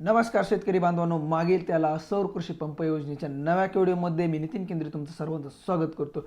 नमस्कार शेतकरी बांधवांनो मागील त्याला सौर कृषी पंप योजनेच्या नव्या केवडीमध्ये मी नितीन केंद्रे तुमचं सर्वांचं स्वागत करतो.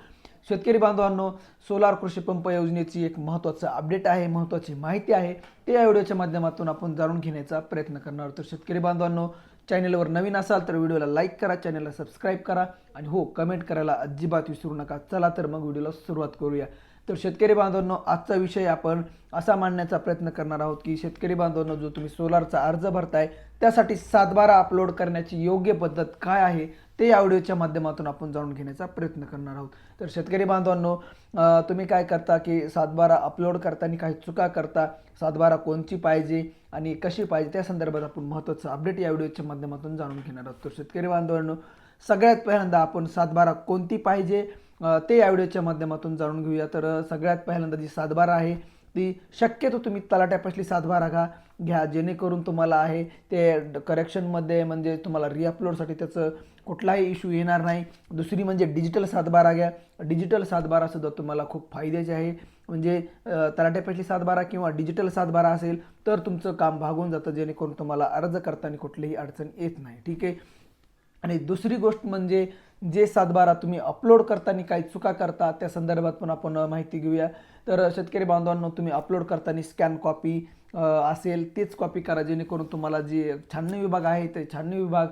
शेतकरी बांधवांनो सोलार कृषी पंप योजनेची एक महत्त्वाचं अपडेट आहे महत्त्वाची माहिती आहे. ते या व्हिडिओच्या माध्यमातून आपण जाणून घेण्याचा प्रयत्न करणार आहोत. तर शेतकरी बांधवांनो चॅनलवर नवीन असाल तर व्हिडिओला लाईक करा चॅनलला सबस्क्राईब करा आणि हो कमेंट करायला अजिबात विसरू नका. चला तर मग व्हिडिओला सुरुवात करूया. तर शेतकरी बांधवांनो आजचा विषय आपण असा मांडण्याचा प्रयत्न करणार आहोत की शेतकरी बांधवांनो जो तुम्ही सोलारचा अर्ज भरताय त्यासाठी सातबारा अपलोड करण्याची योग्य पद्धत काय आहे ते या व्हिडिओच्या माध्यमातून आपण जाणून घेण्याचा प्रयत्न करणार आहोत. तर शेतकरी बांधवांनो तुम्ही काय करता की सातबारा अपलोड करताना काही चुका करता सातबारा कोणची पाहिजे आणि कशी पाहिजे त्या संदर्भात आपण महत्त्वाचं अपडेट या व्हिडिओच्या माध्यमातून जाणून घेणार आहोत. तर शेतकरी बांधवांनो सगळ्यात पहिल्यांदा आपण सातबारा कोणती पाहिजे ते या व्हिडिओच्या माध्यमातून जाणून घेऊया. तर सगळ्यात पहिल्यांदा जी सातबारा आहे ती शक्यतो तुम्ही तलाट्यापासली सातबारा घा घ्या. जेणेकरून तुम्हाला आहे ते करेक्शनमध्ये म्हणजे तुम्हाला रिअपलोडसाठी त्याचं कुठलाही इश्यू येणार नाही. दुसरी म्हणजे डिजिटल सातबारा घ्या. डिजिटल सातबारासुद्धा तुम्हाला खूप फायद्याचे आहे. म्हणजे अ, तलाट्यापासली सातबारा किंवा डिजिटल सातबारा असेल तर तुमचं काम भागून जातं जेणेकरून तुम्हाला अर्ज करताना कुठलीही अडचण येत नाही. ठीक आहे? आणि दुसरी गोष्ट म्हणजे जे सातबारा तुम्ही अपलोड करताना काही चुका करता त्या संदर्भात पण आपण माहिती घेऊया. तर शेतकरी बांधवांनो तुम्ही अपलोड करताना स्कॅन कॉपी असेल तेच कॉपी करा. जेणेकरून तुम्हाला जे छाननी विभाग आहे ते छाननी विभाग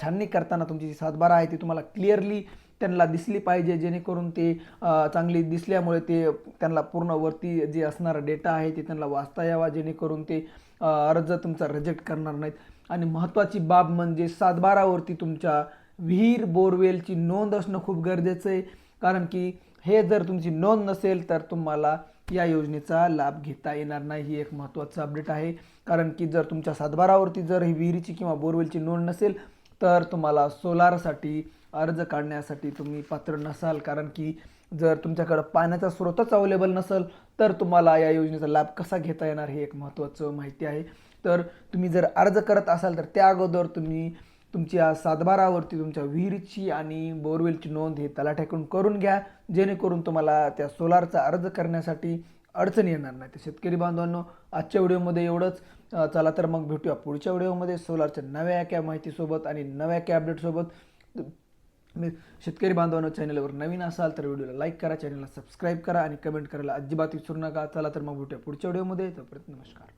छाननी करताना तुमची जी सातबारा आहे ती तुम्हाला क्लिअरली त्यांना दिसली पाहिजे जेणेकरून ते चांगली दिसल्यामुळे ते त्यांना पूर्ण वरती जे असणारा डेटा आहे ते त्यांना वाचता यावा जेणेकरून ते अर्ज तुमचा रिजेक्ट करणार नाहीत. आणि महत्त्वाची बाब म्हणजे सातबारावरती तुमच्या विहीर बोरवेलची नोंद असणं खूप गरजेचं आहे. कारण की हे जर तुमची नोंद नसेल तर तुम्हाला या योजनेचा लाभ घेता येणार नाही. ही एक महत्त्वाचं अपडेट आहे. कारण की जर तुमच्या सातबारावरती जर ही विहिरीची किंवा बोरवेलची नोंद नसेल तर तुम्हाला सोलारसाठी अर्ज काढण्यासाठी तुम्ही पात्र नसाल. कारण की जर तुमच्याकडं पाण्याचा स्रोतच अवेलेबल नसेल तर तुम्हाला या योजनेचा लाभ कसा घेता येणार हे एक महत्त्वाचं माहिती आहे. तर तुम्ही जर अर्ज करत असाल तर त्या अगोदर तुम्ही तुमच्या सातबारावरती तुमच्या विहिरीची आणि बोरवेलची नोंद हे तलाठ्याकडून करून घ्या. जेणेकरून तुम्हाला त्या सोलारचा अर्ज करण्यासाठी अडचण येणार नाही. तर शेतकरी बांधवांनो आजच्या व्हिडिओमध्ये एवढंच. चला तर मग भेटूया पुढच्या व्हिडिओमध्ये. सोलारच्या नव्या एका माहितीसोबत आणि नव्या एका अपडेटसोबत मी शेतकरी बांधवांनो चॅनलवर नवीन असाल तर व्हिडिओला लाईक करा चॅनलला सबस्क्राईब करा आणि कमेंट करायला अजिबात विसरू नका. चला तर मग भेटूया पुढच्या व्हिडिओमध्ये तोपर्यंत नमस्कार.